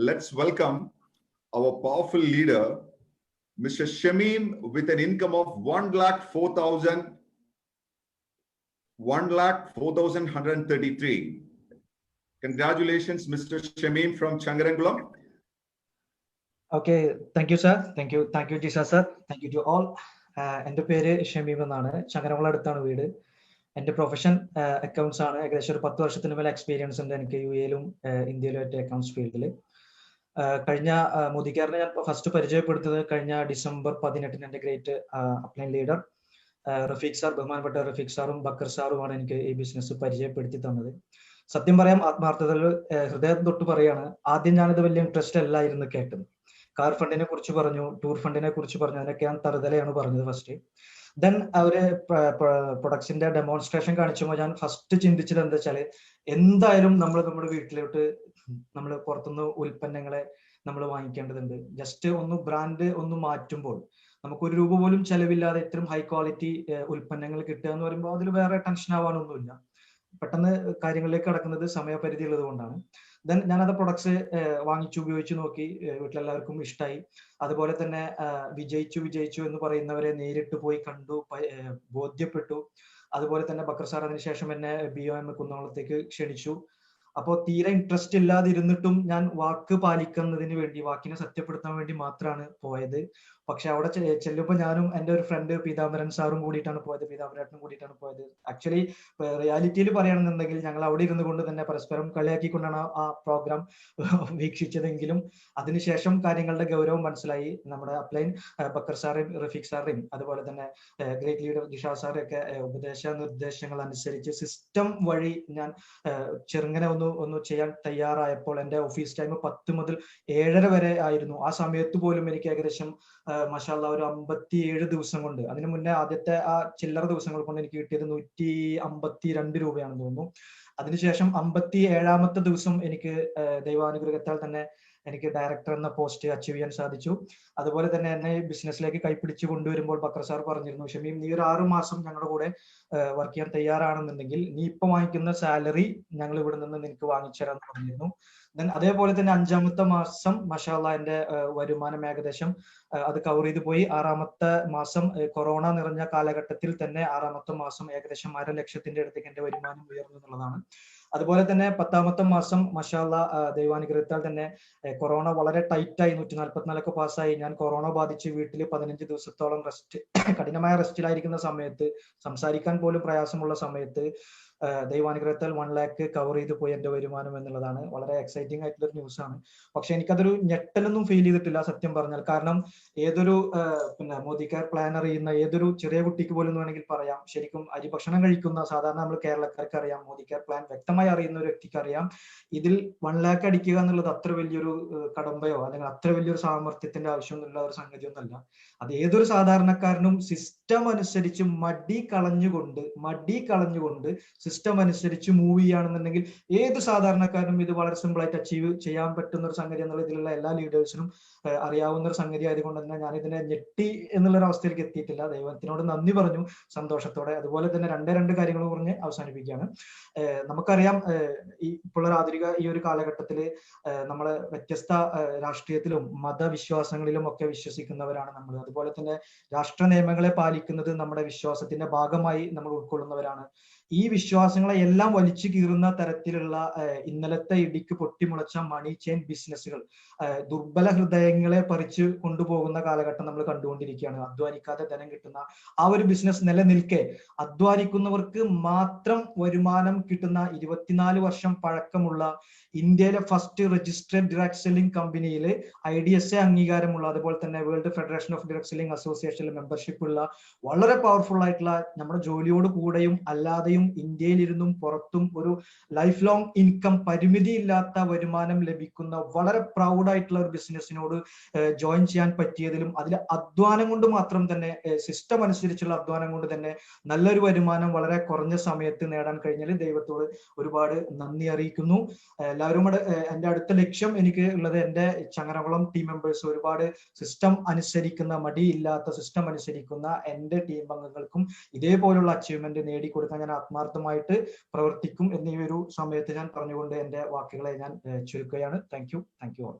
let's welcome our powerful leader, Mr. Shamim, with an income of 1 lakh 4,000, 1 lakh 4,133. Congratulations, Mr. Shamim from Changarangulam. Okay thank you sir thank you thank you Jisa sir thank you to all എന്റെ പേര് ഷമീം എന്നാണ് ചങ്ങരകുളം അടുത്താണ് വീട് എന്റെ profession accounts ആണ് ഏകദേശം ഒരു പത്ത് വർഷത്തിന് മേലെ എക്സ്പീരിയൻസ് ഉണ്ട് എനിക്ക് യു എയിലും ഇന്ത്യയിലും ആയിട്ട് അക്കൗണ്ട്സ് കഴിഞ്ഞ മോദിക്കാരനെ ഞാൻ ഫസ്റ്റ് പരിചയപ്പെടുത്തുന്നത് കഴിഞ്ഞ ഡിസംബർ പതിനെട്ടിന് എന്റെ great upline leader Rafeeq sir ബഹുമാനപ്പെട്ട റഫീഖ് സാറും ബക്കർ സാറുമാണ് എനിക്ക് ഈ ബിസിനസ് പരിചയപ്പെടുത്തി തന്നത്. സത്യം പറയാം ആത്മാർത്ഥതയിൽ ഹൃദയം തൊട്ട് പറയാണ് ആദ്യം ഞാനിത് വലിയ ഇൻട്രസ്റ്റ് അല്ലായിരുന്നു കേട്ടത്. കാർ ഫണ്ടിനെ കുറിച്ച് പറഞ്ഞു ടൂർ ഫണ്ടിനെ കുറിച്ച് പറഞ്ഞു അതിനൊക്കെ ഞാൻ തറുതലയാണ് പറഞ്ഞത് ഫസ്റ്റ് ദെൻ അവർ പ്രൊഡക്ട്സിന്റെ ഡെമോൺസ്ട്രേഷൻ കാണിച്ചപ്പോൾ ഞാൻ ഫസ്റ്റ് ചിന്തിച്ചത് എന്താ വെച്ചാൽ എന്തായാലും നമ്മൾ നമ്മുടെ വീട്ടിലോട്ട് നമ്മൾ പുറത്തുനിന്ന് ഉൽപ്പന്നങ്ങളെ നമ്മൾ വാങ്ങിക്കേണ്ടതുണ്ട്. ജസ്റ്റ് ഒന്ന് ബ്രാൻഡ് ഒന്ന് മാറ്റുമ്പോൾ നമുക്ക് ഒരു രൂപ പോലും ചെലവില്ലാതെ ഇത്രയും ഹൈ ക്വാളിറ്റി ഉൽപ്പന്നങ്ങൾ കിട്ടുക എന്ന് പറയുമ്പോൾ അതിൽ വേറെ ടെൻഷൻ ആവാനൊന്നുമില്ല. പെട്ടെന്ന് കാര്യങ്ങളിലേക്ക് കടക്കുന്നത് സമയപരിധി ഉള്ളത് കൊണ്ടാണ്. ദെൻ ഞാനത് പ്രൊഡക്ട്സ് വാങ്ങിച്ചു ഉപയോഗിച്ചു നോക്കി വീട്ടിലെല്ലാവർക്കും ഇഷ്ടമായി അതുപോലെ തന്നെ വിജയിച്ചു വിജയിച്ചു എന്ന് പറയുന്നവരെ നേരിട്ട് പോയി കണ്ടു ബോധ്യപ്പെട്ടു. അതുപോലെ തന്നെ ബക്കർ സാർ അതിനുശേഷം എന്നെ ബി ഒ എം കുന്നോളത്തേക്ക് ക്ഷണിച്ചു. അപ്പോൾ തീരെ ഇൻട്രസ്റ്റ് ഇല്ലാതിരുന്നിട്ടും ഞാൻ വാക്ക് പാലിക്കുന്നതിന് വേണ്ടി വാക്കിനെ സത്യപ്പെടുത്താൻ വേണ്ടി മാത്രമാണ് പോയത്. പക്ഷെ അവിടെ ചെല്ലുമ്പോൾ ഞാനും എന്റെ ഒരു ഫ്രണ്ട് പീതാംബരൻ സാറും കൂടിയിട്ടാണ് പോയത് പീതാംബരേട്ടനും കൂടിയിട്ടാണ് പോയത്. ആക്ച്വലി റിയാലിറ്റിയിൽ പറയുകയാണെന്നുണ്ടെങ്കിൽ ഞങ്ങൾ അവിടെ ഇരുന്നു കൊണ്ട് തന്നെ പരസ്പരം കളിയാക്കിക്കൊണ്ടാണ് ആ പ്രോഗ്രാം വീക്ഷിച്ചതെങ്കിലും അതിനുശേഷം കാര്യങ്ങളുടെ ഗൗരവം മനസ്സിലായി. നമ്മുടെ അപ്ലൈൻ ബക്കർ സാറേയും റഫീഖ് സാറേയും അതുപോലെ തന്നെ ഗ്രേറ്റ് ലീഡർ ദിഷ ഒക്കെ ഉപദേശ നിർദ്ദേശങ്ങൾ അനുസരിച്ച് സിസ്റ്റം വഴി ഞാൻ ചെറുങ്ങനെ ഒന്ന് ഒന്ന് ചെയ്യാൻ തയ്യാറായപ്പോൾ എന്റെ ഓഫീസ് ടൈം പത്ത് മുതൽ ഏഴര വരെ ആയിരുന്നു. ആ സമയത്ത് പോലും എനിക്ക് ഏകദേശം മഷാല്ല ഒരു അമ്പത്തിയേഴ് ദിവസം കൊണ്ട് അതിനു മുന്നേ ആദ്യത്തെ ആ ചില്ലറ ദിവസങ്ങൾ കൊണ്ട് എനിക്ക് കിട്ടിയത് നൂറ്റി അമ്പത്തി രണ്ട് രൂപയാണെന്ന് തോന്നുന്നു. അതിനുശേഷം അമ്പത്തി ഏഴാമത്തെ ദിവസം എനിക്ക് ദൈവാനുഗ്രഹത്താൽ തന്നെ എനിക്ക് ഡയറക്ടർ എന്ന പോസ്റ്റ് അച്ചീവ് ചെയ്യാൻ സാധിച്ചു. അതുപോലെ തന്നെ എന്നെ ബിസിനസ്സിലേക്ക് കൈപ്പിടിച്ച് കൊണ്ടുവരുമ്പോൾ ബക്കർ സാർ പറഞ്ഞിരുന്നു ഷമീം നീ ഒരു ആറു മാസം ഞങ്ങളുടെ കൂടെ വർക്ക് ചെയ്യാൻ തയ്യാറാണെന്നുണ്ടെങ്കിൽ നീ ഇപ്പൊ വാങ്ങിക്കുന്ന സാലറി ഞങ്ങൾ ഇവിടെ നിന്ന് നിനക്ക് വാങ്ങിച്ചു പറഞ്ഞിരുന്നു. ദെൻ അതേപോലെ തന്നെ അഞ്ചാമത്തെ മാസം മഷാല എന്റെ വരുമാനം ഏകദേശം അത് കവർ ചെയ്ത് പോയി. ആറാമത്തെ മാസം കൊറോണ നിറഞ്ഞ കാലഘട്ടത്തിൽ തന്നെ ആറാമത്തെ മാസം ഏകദേശം അര ലക്ഷത്തിന്റെ അടുത്തേക്ക് എന്റെ വരുമാനം ഉയർന്നു എന്നുള്ളതാണ്. അതുപോലെ തന്നെ പത്താമത്തെ മാസം മഷാല്ല ദൈവാനുഗ്രഹത്താൽ തന്നെ കൊറോണ വളരെ ടൈറ്റായി നൂറ്റി നാൽപ്പത്തിനാലൊക്കെ പാസ്സായി ഞാൻ കൊറോണ ബാധിച്ച് വീട്ടിൽ പതിനഞ്ച് ദിവസത്തോളം റെസ്റ്റ് കഠിനമായ റെസ്റ്റിലായിരിക്കുന്ന സമയത്ത് സംസാരിക്കാൻ പോലും പ്രയാസമുള്ള സമയത്ത് ദൈവാനുഗ്രഹത്താൽ വൺ ലാക്ക് കവർ ചെയ്ത് പോയി എന്റെ വരുമാനം എന്നുള്ളതാണ്. വളരെ എക്സൈറ്റിംഗ് ആയിട്ടുള്ള ഒരു ന്യൂസ് ആണ്. പക്ഷെ എനിക്കതൊരു ഞെട്ടലൊന്നും ഫീൽ ചെയ്തിട്ടില്ല സത്യം പറഞ്ഞാൽ. കാരണം ഏതൊരു പിന്നെ മോദിക്കാർ പ്ലാൻ അറിയുന്ന ഏതൊരു ചെറിയ കുട്ടിക്ക് പോലും വേണമെങ്കിൽ പറയാം. ശരിക്കും അരി ഭക്ഷണം കഴിക്കുന്ന സാധാരണ നമ്മൾ കേരളക്കാർക്ക് അറിയാം. മോദിക്കാർ പ്ലാൻ വ്യക്തമായി അറിയുന്ന ഒരു വ്യക്തിക്ക് അറിയാം. ഇതിൽ വൺ ലാക്ക് അടിക്കുക എന്നുള്ളത് അത്ര വലിയൊരു കടമ്പയോ അല്ലെങ്കിൽ അത്ര വലിയൊരു സാമർത്ഥ്യത്തിന്റെ എന്നുള്ള ഒരു സംഗതി ഒന്നല്ല അത് ഏതൊരു സാധാരണക്കാരനും സിസ്റ്റം അനുസരിച്ച് മടി കളഞ്ഞുകൊണ്ട് മടി കളഞ്ഞുകൊണ്ട് സിസ്റ്റം അനുസരിച്ച് മൂവ് ചെയ്യുകയാണെന്നുണ്ടെങ്കിൽ ഏത് സാധാരണക്കാരനും ഇത് വളരെ സിമ്പിൾ ആയിട്ട് അച്ചീവ് ചെയ്യാൻ പറ്റുന്ന ഒരു സംഗതി എന്നുള്ള ഇതിലുള്ള എല്ലാ ലീഡേഴ്സിനും അറിയാവുന്ന ഒരു സംഗതി ആയതുകൊണ്ട് തന്നെ ഞാൻ ഇതിനെ ഞെട്ടി എന്നുള്ള ഒരു അവസ്ഥയിലേക്ക് എത്തിയിട്ടില്ല. ദൈവത്തിനോട് നന്ദി പറഞ്ഞു സന്തോഷത്തോടെ. അതുപോലെ തന്നെ രണ്ടേ രണ്ട് കാര്യങ്ങൾ പറഞ്ഞ് അവസാനിപ്പിക്കുകയാണ്. നമുക്കറിയാം ഈ ഇപ്പോഴുള്ള ആധുനിക ഈ ഒരു കാലഘട്ടത്തിൽ നമ്മളെ വ്യത്യസ്ത രാഷ്ട്രീയത്തിലും മതവിശ്വാസങ്ങളിലും ഒക്കെ വിശ്വസിക്കുന്നവരാണ് നമ്മൾ അതുപോലെ തന്നെ രാഷ്ട്ര നിയമങ്ങളെ പാലിക്കുന്നത് നമ്മുടെ വിശ്വാസത്തിന്റെ ഭാഗമായി നമ്മൾ ഉൾക്കൊള്ളുന്നവരാണ്. ഈ വിശ്വാസങ്ങളെ എല്ലാം വലിച്ചു കീറുന്ന തരത്തിലുള്ള ഇന്നലത്തെ ഇടിക്ക് പൊട്ടിമുളച്ച മണി ചെയിൻ ബിസിനസ്സുകൾ ദുർബല ഹൃദയങ്ങളെ പറിച്ചു കൊണ്ടുപോകുന്ന കാലഘട്ടം നമ്മൾ കണ്ടുകൊണ്ടിരിക്കുകയാണ്. അധ്വാനിക്കാതെ ധനം കിട്ടുന്ന ആ ഒരു ബിസിനസ് നിലനിൽക്കെ അധ്വാനിക്കുന്നവർക്ക് മാത്രം വരുമാനം കിട്ടുന്ന ഇരുപത്തിനാല് വർഷം പഴക്കമുള്ള ഇന്ത്യയിലെ ഫസ്റ്റ് രജിസ്ട്രേഡ് ഡയറക്ട് സെല്ലിംഗ് കമ്പനിയിൽ ഐ ഡി എസ് എ അംഗീകാരമുള്ള അതുപോലെ തന്നെ world federation of direct selling അസോസിയേഷനിൽ membership ഉള്ള വളരെ പവർഫുൾ ആയിട്ടുള്ള നമ്മുടെ ജോലിയോട് കൂടെയും അല്ലാതെയും ഇന്ത്യയിലിരുന്നും പുറത്തും ഒരു ലൈഫ് ലോങ് ഇൻകം പരിമിതിയില്ലാത്ത വരുമാനം ലഭിക്കുന്ന വളരെ പ്രൗഡ് ആയിട്ടുള്ള ഒരു ബിസിനസ്സിനോട് ജോയിൻ ചെയ്യാൻ പറ്റിയതിലും അതിൽ അധ്വാനം കൊണ്ട് മാത്രം തന്നെ സിസ്റ്റം അനുസരിച്ചുള്ള അധ്വാനം കൊണ്ട് തന്നെ നല്ലൊരു വരുമാനം വളരെ കുറഞ്ഞ സമയത്ത് നേടാൻ കഴിഞ്ഞാൽ ദൈവത്തോട് ഒരുപാട് നന്ദി അറിയിക്കുന്നു. എല്ലാവരും എന്റെ അടുത്ത ലക്ഷ്യം എനിക്ക് ഉള്ളത് എന്റെ ചങ്ങനകുളം ടീം മെമ്പേഴ്സ് ഒരുപാട് സിസ്റ്റം അനുസരിക്കുന്ന മടിയില്ലാത്ത സിസ്റ്റം അനുസരിക്കുന്ന എന്റെ ടീം അംഗങ്ങൾക്കും ഇതേപോലുള്ള അച്ചീവ്മെന്റ് നേടിക്കൊടുക്കാൻ ഞാൻ ആത്മാർത്ഥമായിട്ട് പ്രവർത്തിക്കും എന്നീ ഒരു സമയത്ത് ഞാൻ പറഞ്ഞുകൊണ്ട് എന്റെ വാക്കുകളെ ഞാൻ ചുരുക്കുകയാണ്. Thank you thank you all